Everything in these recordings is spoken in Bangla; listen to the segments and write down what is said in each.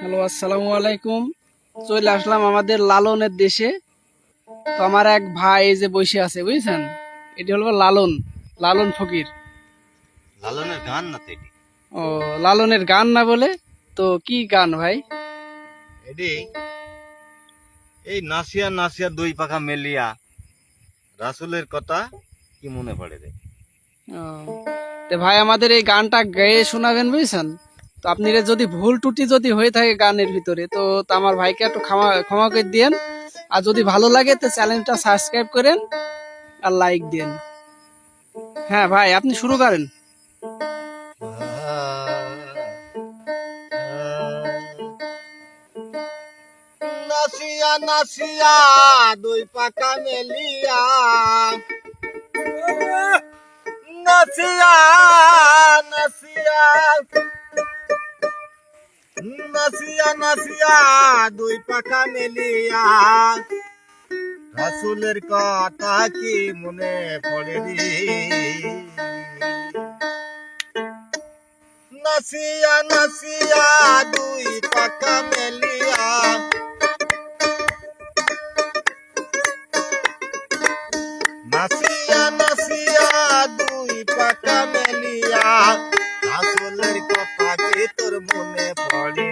হ্যালো আসসালামু আলাইকুম। চলে আসলাম আমাদের লালনের দেশে। তো আমার এক ভাই এই যে বসে আছে বুঝছেন? এটি হলো লালন লালন ফকির। লালনের গান না তো এটি? ও লালনের গান না বলে? তো কি গান ভাই? এটি এই নাসিয়া নাসিয়া দুই পাখা মেলিয়া। রাসুলের কথা কি মনে পড়ে রে? ও, তো ভাই আমাদের এই গানটা গেয়ে শোনাবেন বুঝছেন? তো আপনি যদি ভুল টুটি যদি হয়ে থাকে গানের ভিতরে, তো আমার ভাইকে একটু ক্ষমা করে দিয়েন। আর যদি ভালো লাগে তো চ্যানেলটা সাবস্ক্রাইব করেন আর লাইক দেন হ্যাঁ ভাই, আপনি শুরু করেন। নাসিয়া দুই পাখা মেলিয়া। নাসিয়া নাসিয়া নাসিয়া নাসিয়া দুই পাখা মেলিয়া রাসুলের কথা কি মনে পড়ে রে নাসিয়া নাসিয়া দুই পাখা মেলিয়া নাসিয়া নাসিয়া দুই পাখা মেলিয়া রাসুলের কথা কি তোর মনে পড়ে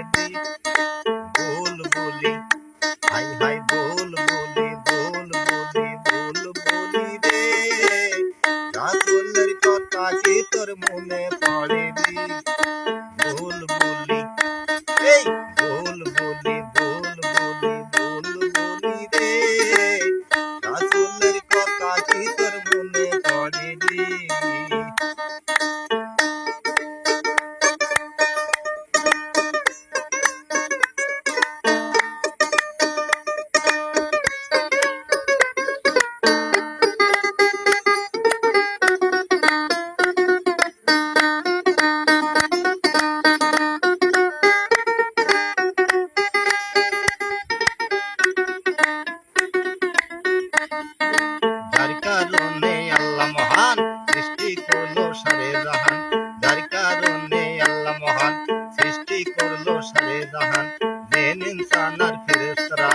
পড়ে দি যার কারণে আল্লাহ মহান সৃষ্টি করল সারে জাহান। দেন ইনসান আর ফেরেশতারা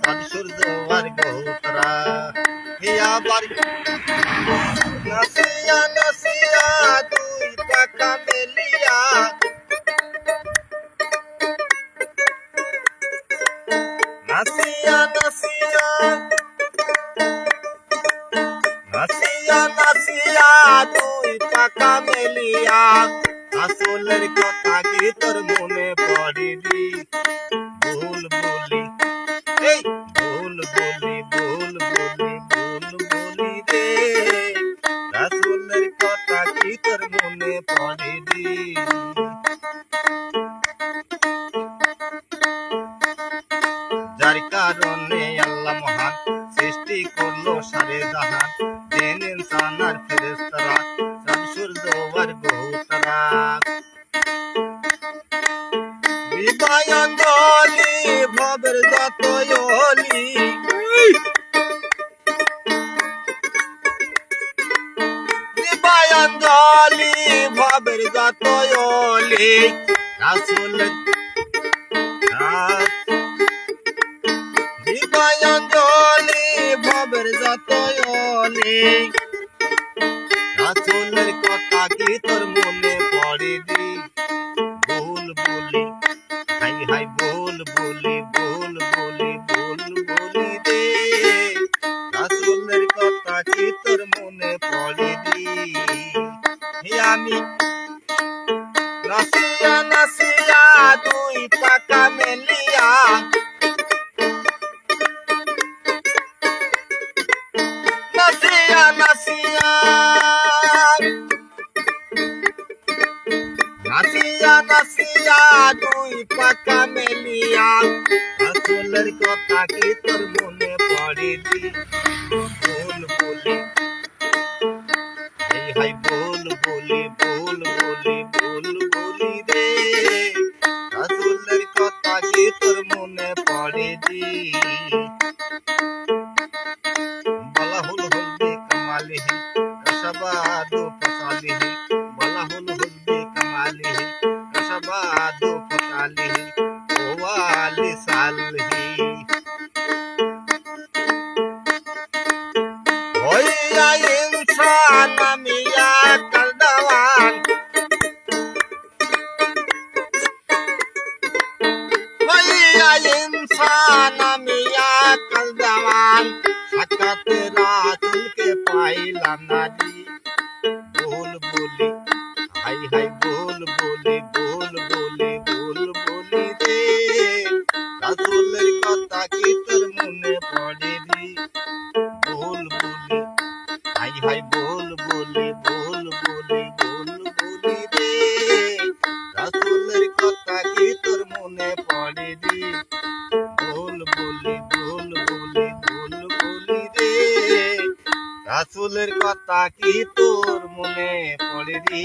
চাঁদ সূর্য আর গ্রহতারা হে আবার নাসিয়া নাসিয়া, দুই পাকা মেলিয়া। নাসিয়া নাসিয়া পাকা মেলিয়া আসলের কথা কি তোর মনে পড়িলি ভুল বলি ভুল বলি ভুল বলি ভুল বলি রে। আসলের কথা কি তোর মনে পড়িলি যার কারণে আল্লাহ মহান সৃষ্টি করল সারে জাহান অলি বিবায়ঙ্গলি ভবের যত অলি রাসূল রাস দিবায়ঙ্গলি ভবের যতয়লি রাসুলের কথা কি তোর মনে পড়ে দি তোর মনে পড়ে হে আমি নাসিয়া নাসিয়া, দুই পাকা মেলিয়া। নাসিয়া নাসিয়া। নাসিয়া নাসিয়া, দুই পাকা মেলিয়া। আসলের কথা কি তোর মনে পড়ে দি ভুল বলি। হাই হাই, ভুল বলি ভুল বলি ভুল বলি রে। আসলের কথা কি তোর মনে পড়ে দি বলা হল হলবে কামালিহি রসবাদু ফসালিহি বলা হল হলবে কামালিহি রসবাদু ফসালিহি দেওয়ান হইয়া ইনসান আমি আকাল দেওয়ান সাকাতে রাসুলকে পাইলাম না রে ভুল বলি হাই হাই ভুল বলি ভুল বলি ভুল বলি রে রাসুলের কথা কি তোর মনে পড়ে রে ভুল বলি হাই হাই ভুল রাসুলের কথা কি তোর মনে পড়ে রে?